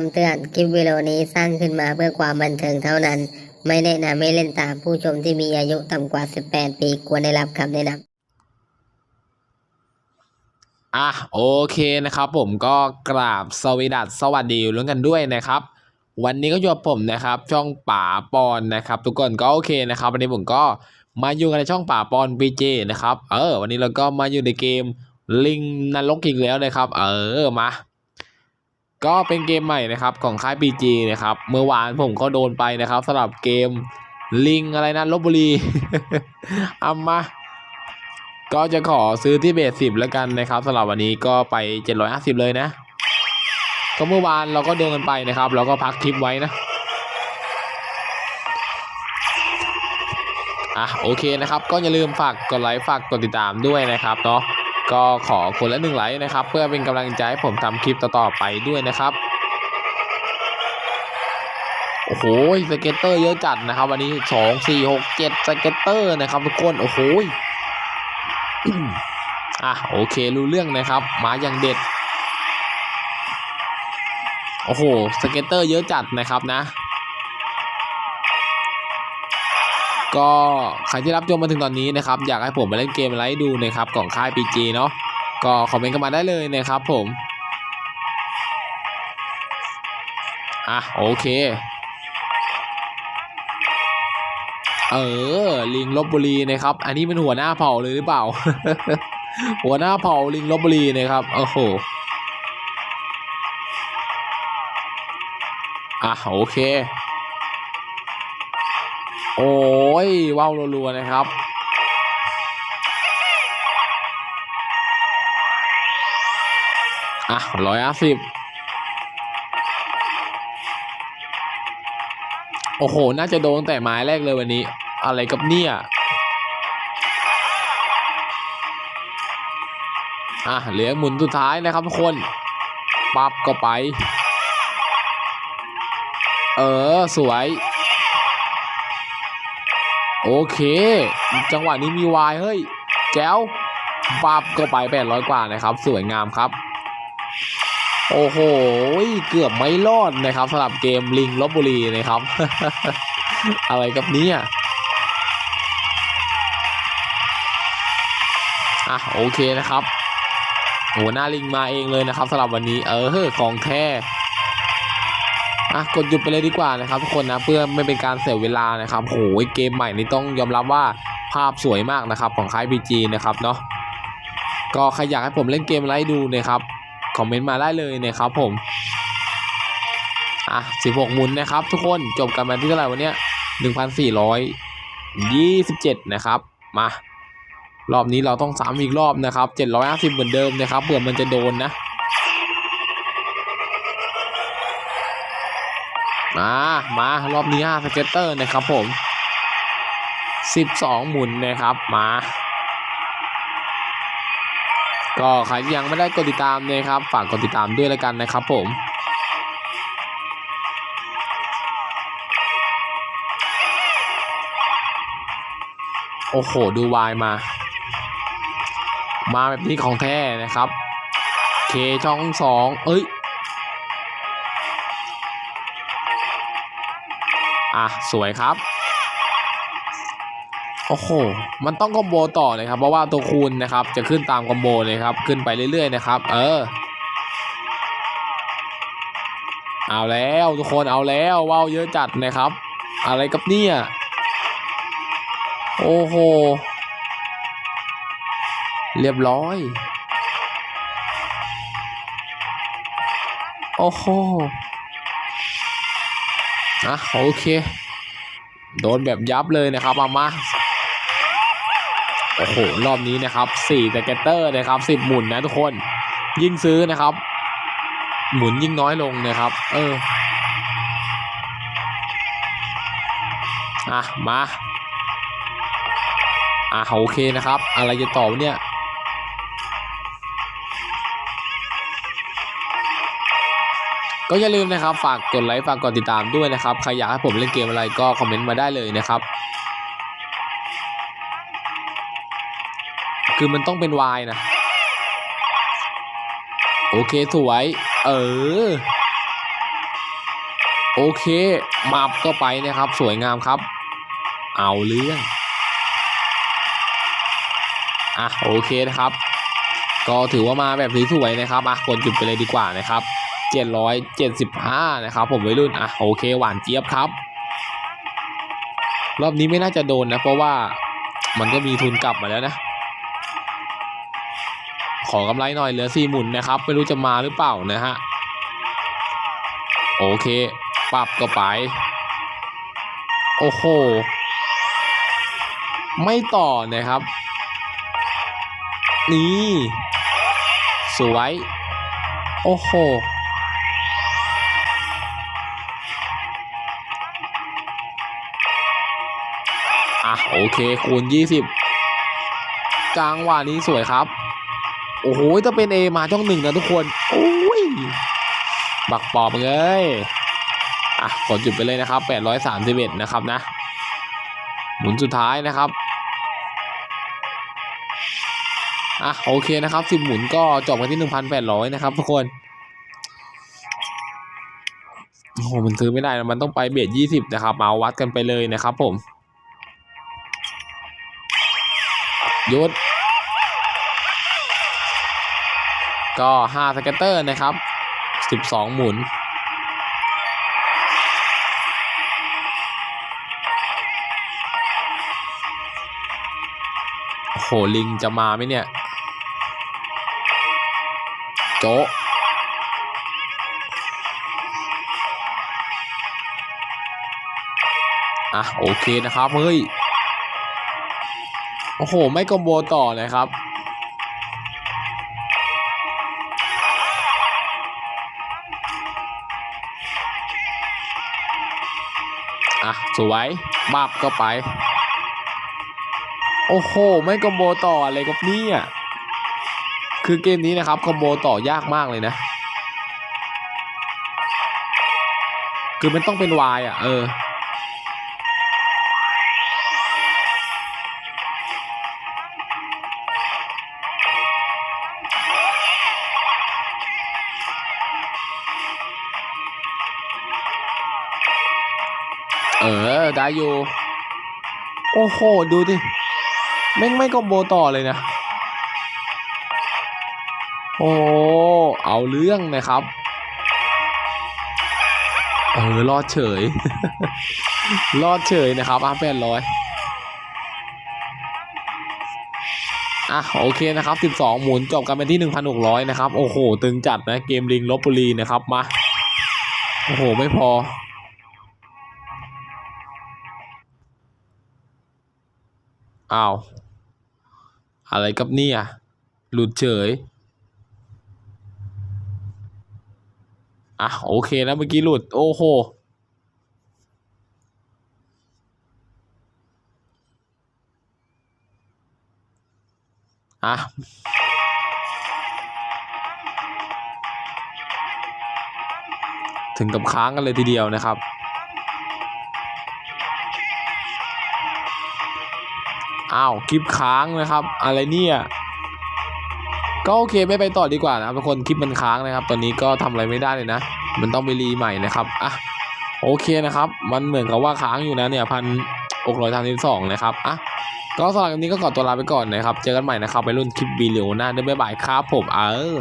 คำเตือน คลิปวิดีโอนี้สร้างขึ้นมาเพื่อความบันเทิงเท่านั้น ไม่แนะนำให้เล่นตามผู้ชมที่มีอายุต่ำกว่า 18 ปีควรได้รับคำแนะนำอะโอเคนะครับ ผมก็กราบสวีดัสสวัสดีรุ่นกันด้วยนะครับ วันนี้ก็อยู่กับผมนะครับ ช่องป่าปอนนะครับ ทุกคนก็โอเคนะครับ วันนี้ผมก็มาอยู่กันในช่องป่าปอนบีเจนะครับ เออ วันนี้เราก็มาอยู่ในเกมลิงนรกอีกแล้วนะครับ เออมา ก็เป็นเกมใหม่นะครับของค่าย PG นะครับ เมื่อวานผมก็โดนไปนะครับสำหรับเกมลิงอะไรนะลบบุรีเอามา ก็จะขอซื้อที่เบสสิบแล้วกันนะครับสำหรับวันนี้ก็ไป 750 เลยนะ ก็เมื่อวานเราก็เดินกันไปนะครับ เราก็พักคลิปไว้นะอะโอเคนะครับ ก็อย่าลืมฝากกดไลค์ฝากกดติดตามด้วยนะครับเนาะ ก็ขอคนละหนึ่งไลค์นะครับ เพื่อเป็นกำลังใจให้ผมทำคลิปต่อๆไปด้วยนะครับโอ้โหสเก็ตเตอร์เยอะจัดนะครับ วันนี้สองสี่หกเจ็ดสเก็ตเตอร์นะครับทุกคนโอ้โหอะโอเครู้เรื่องนะครับมาอย่างเด็ด โอ้โหสเก็ตเตอร์เยอะจัดนะครับนะ ก็ใครที่รับชมมาถึงตอนนี้นะครับอยากให้ผมมาเล่นเกมอะไรให้ดูนะครับของค่าย PG เนาะก็คอมเมนต์กันมาได้เลยนะครับผมอะโอเค เออลิงลบบุรีนะครับ อันนี้เป็นหัวหน้าเผ่าเลยหรือเปล่า หัวหน้าเผ่าลิงลบบุรีนะครับโอ้โหอะโอเค โอ้ยว้าวรัวๆนะครับอะร้อยห้าสิบโอ้โห น่าจะโดนแต่ไม้แรกเลยวันนี้ อะไรกับเนี่ยอะเหลือหมุนสุดท้ายนะครับทุกคนปับก็ไป เออ สวย โอเค จังหวะนี้มีวายเฮ้ยแจ๋วปับก็ไปแปดร้อยกว่านะครับ สวยงามครับ โอ้โหเกือบไม่รอดนะครับสำหรับเกมลิงลบบุรีนะครับ อะไรกับเนี้ยอะโอเคนะครับโอ้หน้าลิงมาเองเลยนะครับสำหรับวันนี้เออของแท้ อะกดหยุดไปเลยดีกว่านะครับทุกคนนะเพื่อไม่เป็นการเสียเวลานะครับโหยเกมใหม่นี้ต้องยอมรับว่าภาพสวยมากนะครับของค่าย BG นะครับเนาะก็ใครอยากให้ผมเล่นเกมอะไร้ดูนะครับคอมเมนต์มาได้เลยนะครับผมอะ16หมุนนะครับทุกคนจบกันมาที่เท่าไหร่วันเนี้ย1,427 นะครับ มารอบนี้เราต้องซ้ำอีกรอบนะครับ750 เหมือนเดิมนะครับเผื่อมันจะโดนนะ มา มารอบนี้5สเก็ตเตอร์นะครับผม12หมุนนะครับมา ก็ใครที่ยังไม่ได้กดติดตามนะครับ ฝากกดติดตามด้วยแล้วกันนะครับผมโอ้โห ดูวายมา มาแบบนี้ของแท้นะครับ เคช่องสอง เอ้ย อะ สวยครับ โอ้โห มันต้องคอมโบต่อเลยครับ เพราะว่าตัวคูณนะครับ จะขึ้นตามคอมโบเลยครับ ขึ้นไปเรื่อยๆนะครับ เออ เอาแล้วทุกคนเอาแล้วว้าวเยอะจัดนะครับ อะไรกับเนี่ย โอ้โห เรียบร้อย โอ้โห อะโอเค โดนแบบยับเลยนะครับมามาโอ้โหรอบนี้นะครับ4สเกตเตอร์นะครับ 10 หมุนนะทุกคน ยิ่งซื้อนะครับ หมุนยิ่งน้อยลงนะครับ เอออะมาอะโอเคนะครับ อะไรจะต่อเนี่ย ก็อย่าลืมนะครับฝากกดไลค์ฝากกดติดตามด้วยนะครับใครอยากให้ผมเล่นเกมอะไรก็คอมเมนต์มาได้เลยนะครับ คือมันต้องเป็นวายนะ โอเคสวย เออ โอเคมาบก็ไปนะครับ สวยงามครับ เอาเรื่องอะโอเคนะครับ ก็ถือว่ามาแบบสวยๆนะครับอะกดจุดไปเลยดีกว่านะครับ 775 นะครับ ผมวัยรุ่นอะโอเคหวานเจี๊ยบครับ รอบนี้ไม่น่าจะโดนนะ เพราะว่ามันก็มีทุนกลับมาแล้วนะ ขอกำไรหน่อยเหลือสี่หมุนนะครับ ไม่รู้จะมาหรือเปล่านะฮะ โอเคปรับก็ไป โอ้โห ไม่ต่อนะครับ นี่ สวย โอ้โห อะโอเคคูณ 20 กลางว่านี้สวยครับ โอ้โหถ้าเป็น A มาช่องหนึ่งนะทุกคน โอ้ย บักปอบเลยอะกดจุดไปเลยนะครับ 831 นะครับนะ หมุนสุดท้ายนะครับอะโอเคนะครับ10หมุนก็จบกันที่1,800นะครับทุกคนโอ้โหมันซื้อไม่ได้นะมันต้องไปเบียด20นะครับ มาวัดกันไปเลยนะครับผม หยุด ก็5สเก็ตเตอร์นะครับ 12 หมุน โอ้โห ลิงจะมาไหมเนี่ย โจะอะ โอเคนะครับ เฮ้ย โอ้โห ไม่คอมโบต่อเลยครับ อะ สวยบับก็ไป โอ้โห ไม่คอมโบต่ออะไรกับเนี่ยคือเกมนี้นะครับคอมโบต่อยากมากเลยนะ คือมันต้องเป็นวายอะ เออ เออ ได้อยู่ โอ้โห ดูดิแม่งไม่คอมโบต่อเลยนะ โอ้ เอาเรื่องนะครับ เออ รอดเฉย รอดเฉยนะครับอะแปดร้อยอะโอเคนะครับ 12 หมุนจบกันไปที่ 1,600 นะครับ โอ้โห ตึงจัดนะ เกมลิงลบบุรีนะครับ มา โอ้โห ไม่พอ อ้าว อะไรกับเนี่ย หลุดเฉย อะ โอเคนะเมื่อกี้หลุด โอ้โหอะถึงกับค้างกันเลยทีเดียวนะครับ อ้าวคลิปค้างนะครับ อะไรเนี่ยก็โอเคไม่ไปต่อดีกว่านะครับทุกคนคลิปมันค้างนะครับ ตอนนี้ก็ทำอะไรไม่ได้เลยนะ มันต้องไปรีใหม่นะครับอะโอเคนะครับ มันเหมือนกับว่าค้างอยู่นะเนี่ยพันหกร้อยทางที่สองนะครับอะก็สำหรับวันนี้ก็ขอตัวลาไปก่อนนะครับ เจอกันใหม่นะครับไปรุ่นคลิปวีดีโอหน้าด้วยบ๊ายบายครับผมเออ